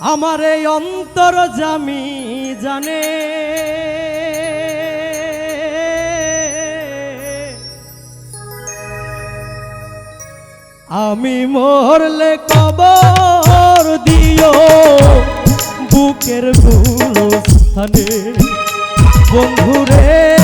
আমার এই অন্তর জামি জানে। আমি মরলে কবর দিও বুকের গুলস্থানে বন্ধুরে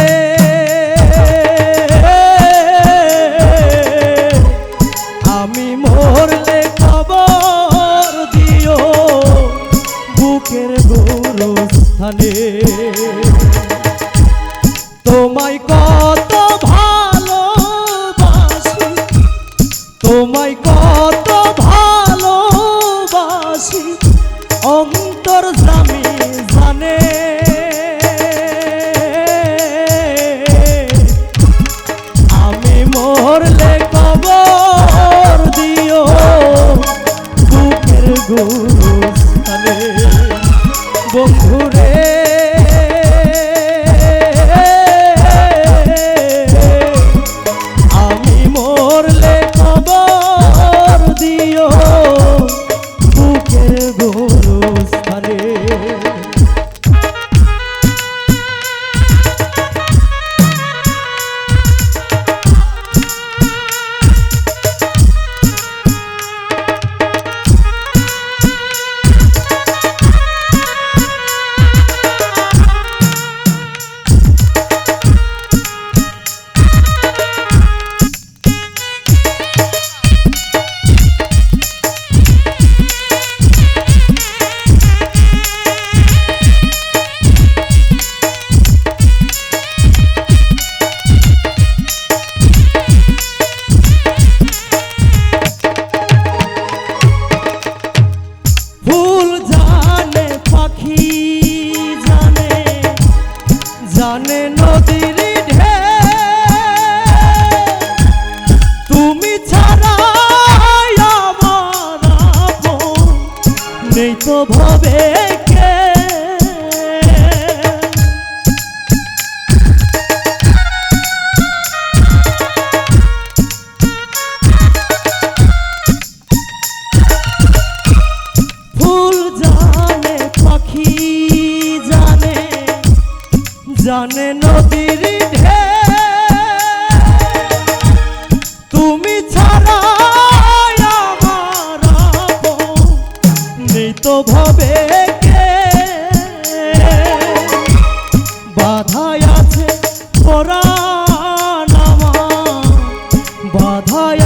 জানে নদীর ঢেউ। তুমি ছাড়া আমার নেই ফুল জানে পাখি জানে নদীর ঢেউ। তুমি ছাড়া আমার আপন নেই তো ভবে বাধায় আছে আমার। বাধায়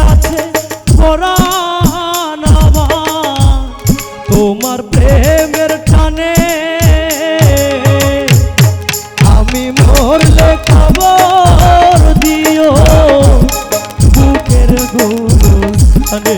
তোমার প্রেমের টানে আমি মরলে খবর দিও। বুকের গুরুস্থানে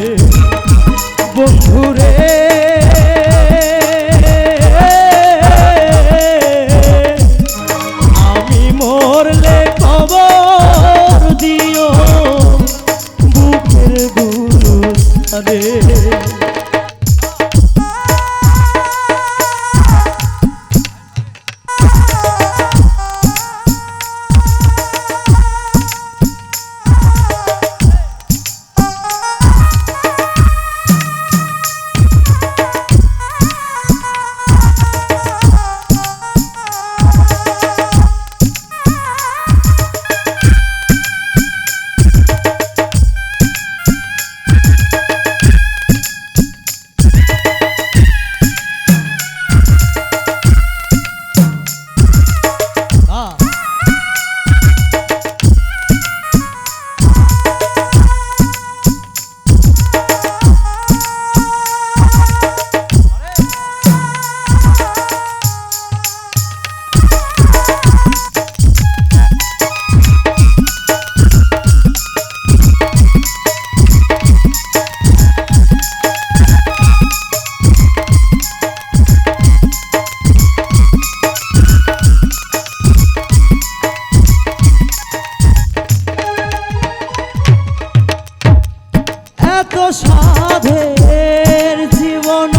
এত সাধের জীবন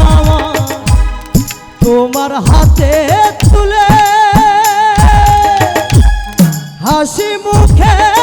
তোমার হাতে তুলে হাসি মুখে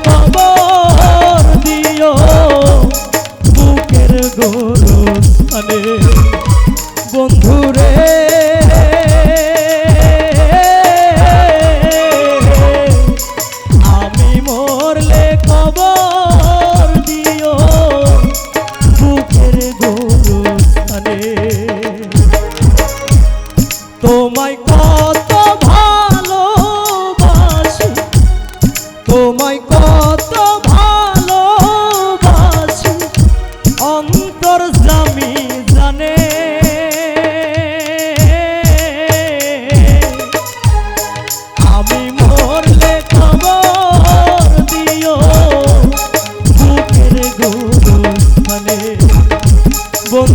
করো মানে বন্ধু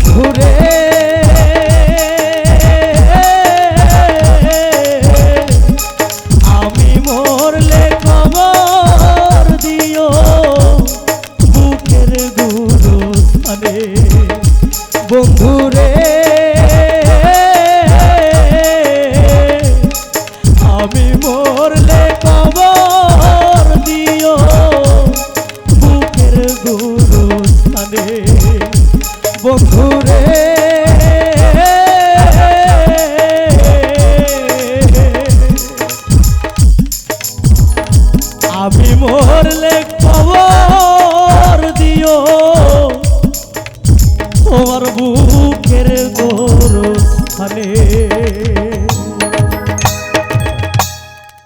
ঘুরে আমি মরলে খবর দিও। তোমার বুকের গোর স্থানে